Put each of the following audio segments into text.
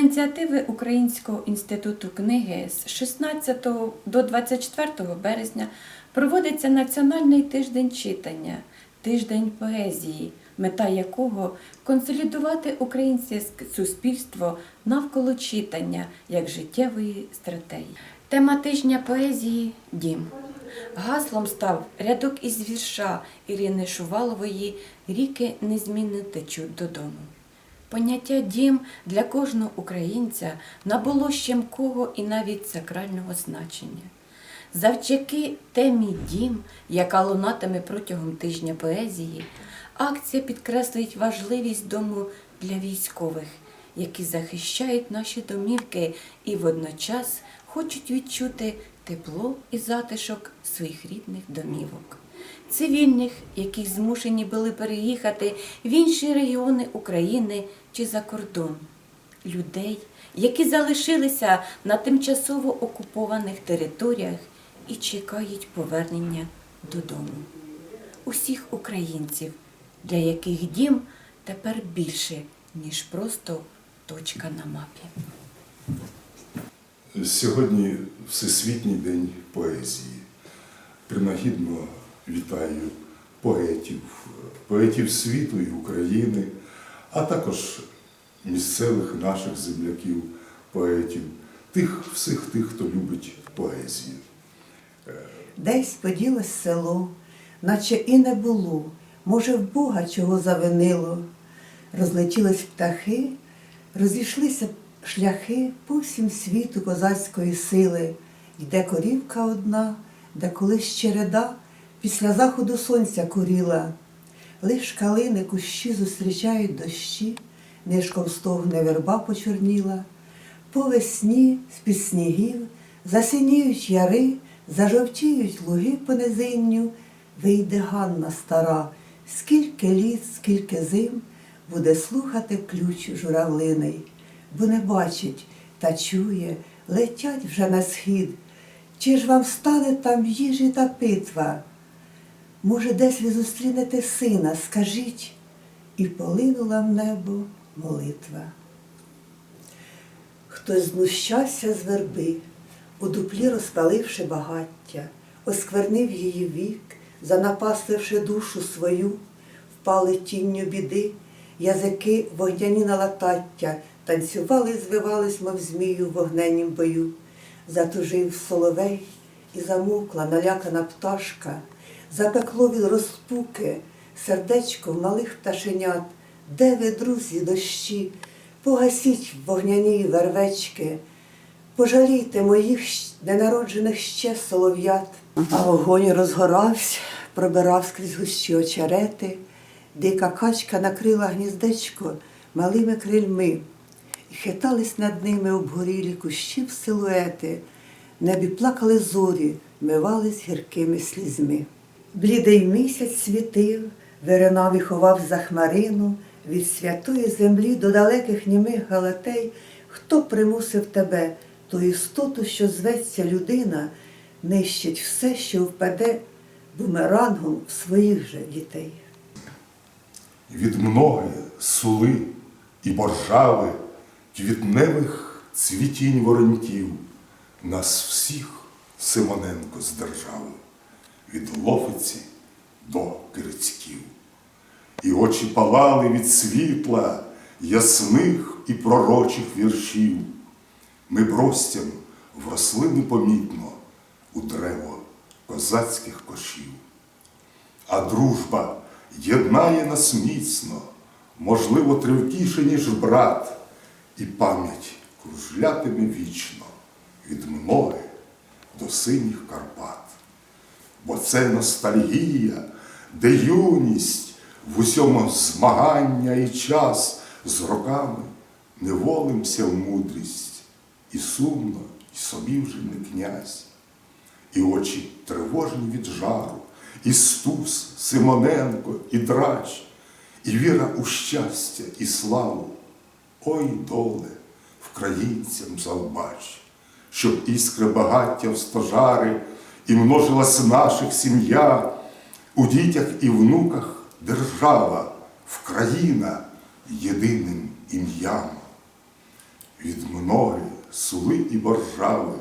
ініціативи Українського інституту книги з 16 до 24 березня проводиться Національний тиждень читання, тиждень поезії, мета якого консолідувати українське суспільство навколо читання як життєвої стратегії. Тема тижня поезії Дім. Гаслом став рядок із вірша Ірини Шувалової Ріки незмінно течуть додому. Поняття дім для кожного українця набуло щемкого і навіть сакрального значення. Завдяки темі дім, яка лунатиме протягом тижня поезії, акція підкреслить важливість дому для військових, які захищають наші домівки і водночас хочуть відчути тепло і затишок своїх рідних домівок. Цивільних, які змушені були переїхати в інші регіони України чи за кордон, людей, які залишилися на тимчасово окупованих територіях і чекають повернення додому. Усіх українців, для яких дім тепер більше, ніж просто точка на мапі. Сьогодні Всесвітній день поезії. Принагідно вітаю поетів, поетів світу і України, а також місцевих наших земляків, поетів, тих всіх тих, хто любить поезію. Десь поділось село, наче і не було, може, в Бога чого завинило. Розлетілись птахи, розійшлися шляхи по всім світу козацької сили. Йде корівка одна, де колись череда після заходу сонця куріла. Лиш калини кущі зустрічають дощі, нишком стогне верба почорніла. По весні з-під снігів засиніють яри, зажовтіють луги по низинню, вийде Ганна стара, скільки літ, скільки зим буде слухати ключ журавлиний, бо не бачить та чує, летять вже на схід. Чи ж вам стане там їжі та питва? Може, десь ви зустрінете сина, скажіть, і полинула в небо молитва. Хтось знущався з верби, у дуплі розпаливши багаття, осквернив її вік, занапасливши душу свою, впали тінню біди, язики вогняні на латаття, танцювали, звивались, мов змію в вогненнім бою. Затужив соловей і замовкла налякана пташка, запекло розпуки сердечко малих пташенят. Де ви, друзі, дощі? Погасіть вогняні вервечки, пожалійте моїх ненароджених ще солов'ят. А вогонь розгорався, пробирав скрізь гущі очерети, дика качка накрила гніздечко малими крильми, і хитались над ними обгорілі кущів силуети, небі плакали зорі, мивались гіркими слізьми. Блідий місяць світив, виринав і ховав за хмарину, від святої землі до далеких німих галатей, хто примусив тебе, ту істоту, що зветься людина, нищить все, що впаде бумерангом своїх же дітей. Від многи сули і боржави, квітневих цвітінь вороньків, нас всіх Симоненко здержав, від Лофиці до Кирицьків. І очі палали від світла ясних і пророчих віршів. Ми бростям вросли непомітно у древо козацьких кошів. А дружба єднає нас міцно, можливо, тривкіше, ніж брат, і пам'ять кружлятиме вічно від многи до синіх Карпат. Бо це ностальгія, де юність в усьому змагання і час з роками не волимся в мудрість, і сумно, і собі вже не князь і очі тривожні від жару, і Стус, Симоненко, і драч, і віра у щастя і славу. Ой, доле, вкраїнцям завбач, щоб іскри багаття в стожари, і множилась наших сім'я, у дітях і внуках держава, Вкраїна єдиним ім'ям. від многи сули і боржави,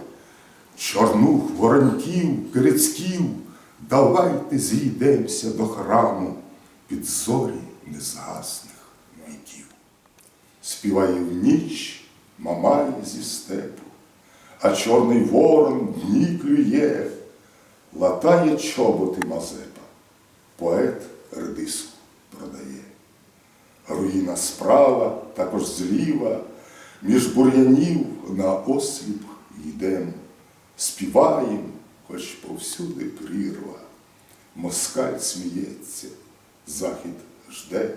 чорнух, вороньків, кирицьків, давайте зійдемося до храму під зорі незгасних віків. Співає в ніч мамай зі степу, а чорний ворон дні клює, латає чоботи Мазепа, поет редиску продає. Руїна справа, також зліва, між бур'янів на осліп йдем, співаєм, хоч повсюди прірва. Москаль сміється, захід жде.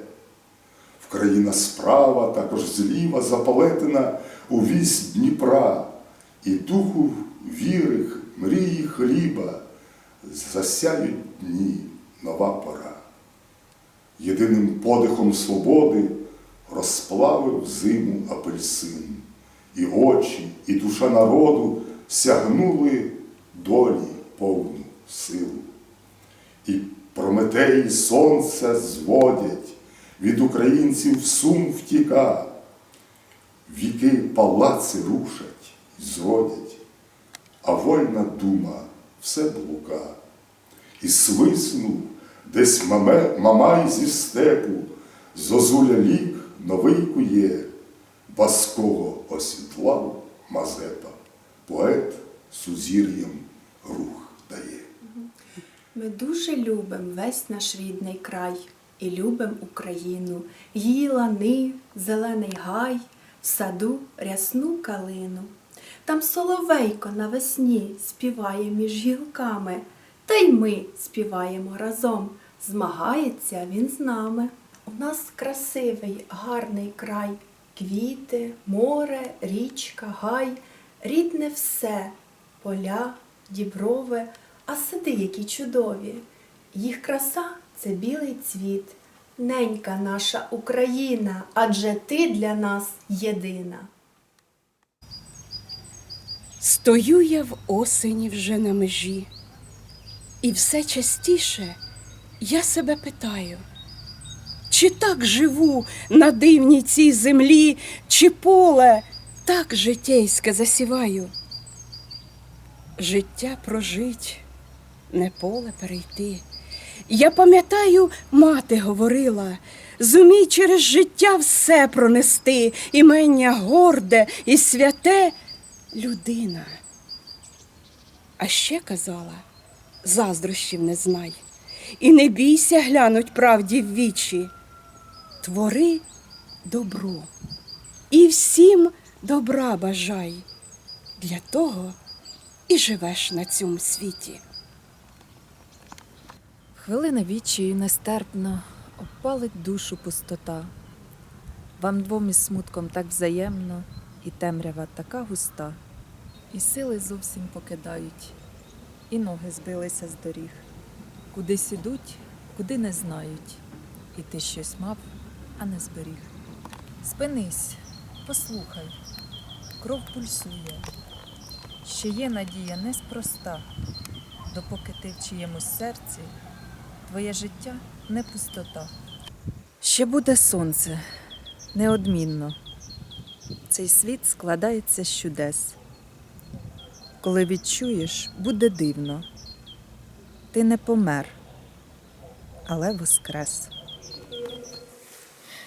Вкраїна справа, також зліва, запалетина у вісь Дніпра, і духу вірих, мрії хліба, засяють дні нова пора. Єдиним подихом свободи розплавив зиму апельсин, і очі, і душа народу сягнули долі повну силу. І Прометеї сонце зводять, від українців сум втіка, віки палаци рушать і зродять, а вольна дума все блука. І свиснув десь маме, мамай зі степу, зозуля лік новий кує, Баского осідлав Мазепа, поет сузір'ям рух дає. Ми дуже любимо весь наш рідний край і любимо Україну, її лани, зелений гай, в саду рясну калину. Там соловейко навесні співає між гілками, та й ми співаємо разом, змагається він з нами. У нас красивий, гарний край, квіти, море, річка, гай, рідне все, поля, діброви, а сади які чудові. Їх краса це білий цвіт, ненька наша Україна, адже ти для нас єдина. Стою я в осені вже на межі, і все частіше я себе питаю, чи так живу на дивній цій землі, чи поле так житейське засіваю. Життя прожить, не поле перейти. Я пам'ятаю, мати говорила, зумій через життя все пронести, імення горде і святе людина. А ще казала, заздрощів не знай, і не бійся глянуть правді в вічі. Твори добро і всім добра бажай. Для того і живеш на цьому світі. Хвилина відчаю нестерпно обпалить душу пустота. Вам двом із смутком так взаємно, і темрява така густа, і сили зовсім покидають, і ноги збилися з доріг. Кудись ідуть, куди не знають, і ти щось мав, а не зберіг. Спинись, послухай, кров пульсує. Ще є надія неспроста, допоки ти в чиємусь серці твоє життя не пустота. Ще буде сонце, неодмінно. Цей світ складається з чудес. Коли відчуєш, буде дивно. Ти не помер, але воскрес.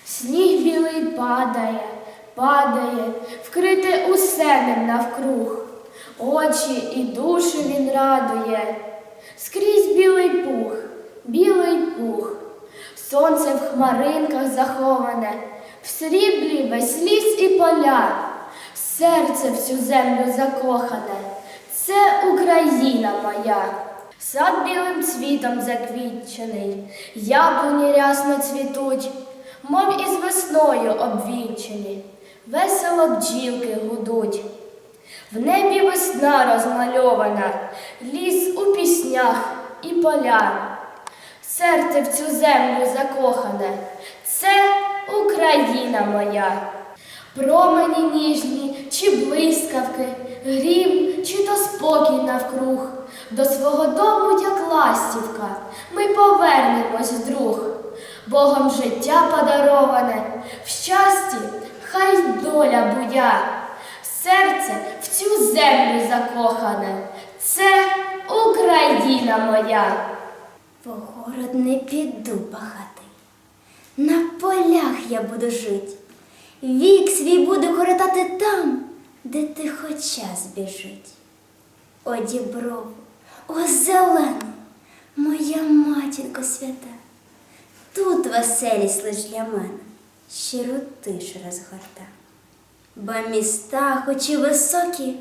Сніг білий падає, падає, вкрите усе ним навкруг. Очі і душу він радує. Скрізь білий пух, білий пух. Сонце в хмаринках заховане, в сріблі весь ліс і поля. Серце в цю землю закохане. Це Україна моя. Сад білим цвітом заквітчений, яблуні рясно цвітуть, мов із весною обвінчені, весело бджілки гудуть. В небі весна розмальована, ліс у піснях і поля. Серце в цю землю закохане, це Україна моя. Промені ніжні чи блискавки, грім чи то спокій навкруг. До свого дому, як ластівка, ми повернемось вдруг. Богом життя подароване, в щасті хай доля буя. серце в цю землю закохане. Це Україна моя. По город не піду пахати. На полях я буду жить. Вік свій буду коротати там, де тихо час біжить. О діброву, о зелену, моя матінко свята. Тут веселість лиш для мене, щиру тишу розгорта. Бо міста, хоч і високі,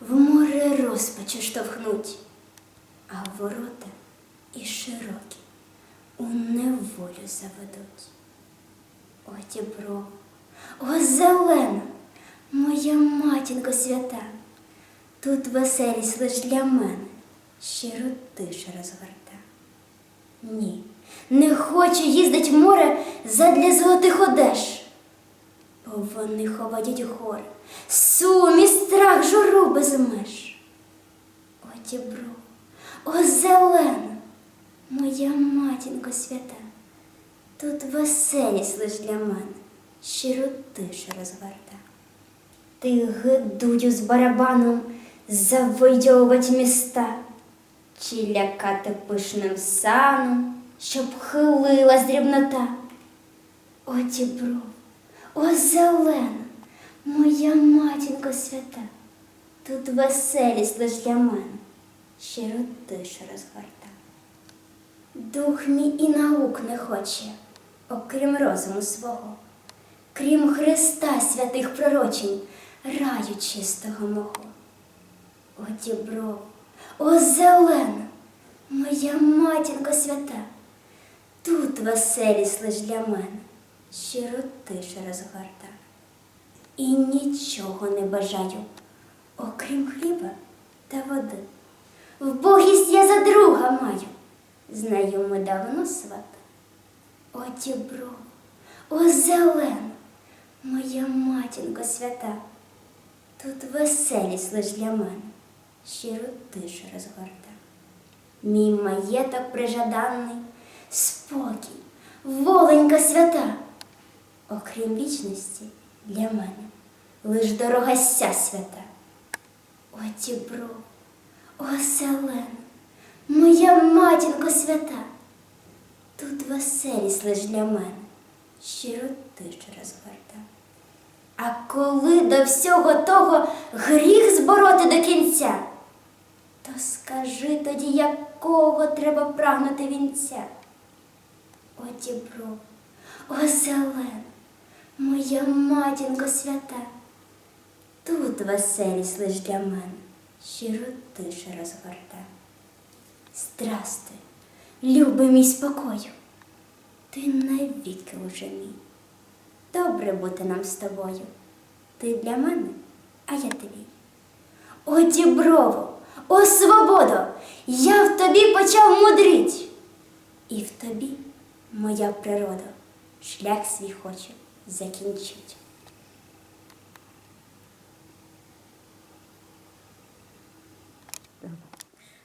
в море розпачу штовхнуть, а ворота і широкі у неволю заведуть. О дібро, о зелена, моя матінко свята, тут веселість лиш для мене, щиру тишу розгорта. Ні, не хочу їздить море задля золотих одеж, бо вони ховають горе, сум і страх журу без меж. О дібро, о зелена, моя матінко свята, тут веселість лиш для мене, щиру тишу розгорта. Ти гидую з барабаном завойовувати міста, чи лякати пишним саном, щоб хилилась дрібнота. О дібро, о зелена, моя матінко свята, тут веселість лиш для мене, щиро тишу розгорта. Дух мій і наук не хоче, окрім розуму свого, крім Христа святих пророчень, раю чистого мого. О дібро, о зелена, моя матінко свята, тут веселість лиш для мене, щиро тиша розгорта. І нічого не бажаю, окрім хліба та води. В Богість я за друга маю, ми давно свата. О дібро, о зелена, моя матінко свята, тут веселість лиш для мене, щиру тишу розгорта. Мій маєток прижаданий, спокій, воленька свята, окрім вічності для мене, лиш дорога ся свята. О дібро, о зелена, моя матінко свята, тут веселість лиш для мене, щиро тишу розгорта. А коли до всього того гріх збороти до кінця, то скажи тоді, якого треба прагнути вінця. О дібро, о зелена, моя матінко свята, тут веселість лиш для мене, щиру тишу розгорта. Здрастуй, любий мій спокою, ти навіки уже мій. Добре бути нам з тобою. Ти для мене, а я тобі. О, діброво, о свободо, я в тобі почав мудрить. І в тобі, моя природа, шлях свій хоче закінчить.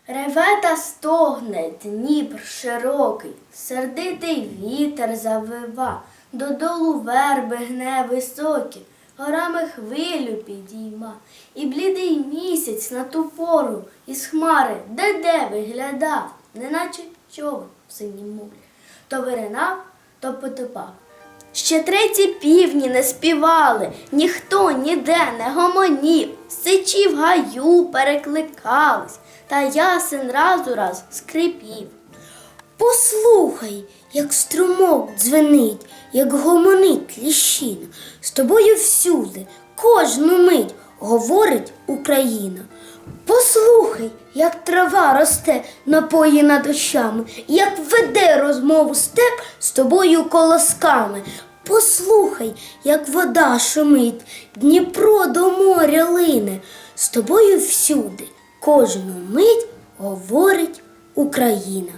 Реве та стогне Дніпр широкий, сердитий вітер завива, додолу верби гне високі, горами хвилю підійма, і блідий місяць на ту пору із хмари де-де виглядав, неначе човен в синім морі. То виринав, то потопав. Ще треті півні не співали, ніхто ніде не гомонів, сичі в гаю перекликались, та ясен раз у раз скрипів. Послухай, як струмок дзвенить, як гомонить ліщина. З тобою всюди, кожну мить говорить Україна. Послухай, як трава росте, напоїна дощами, як веде розмову степ з тобою колосками. Послухай, як вода шумить, Дніпро до моря лине, з тобою всюди, кожну мить говорить Україна.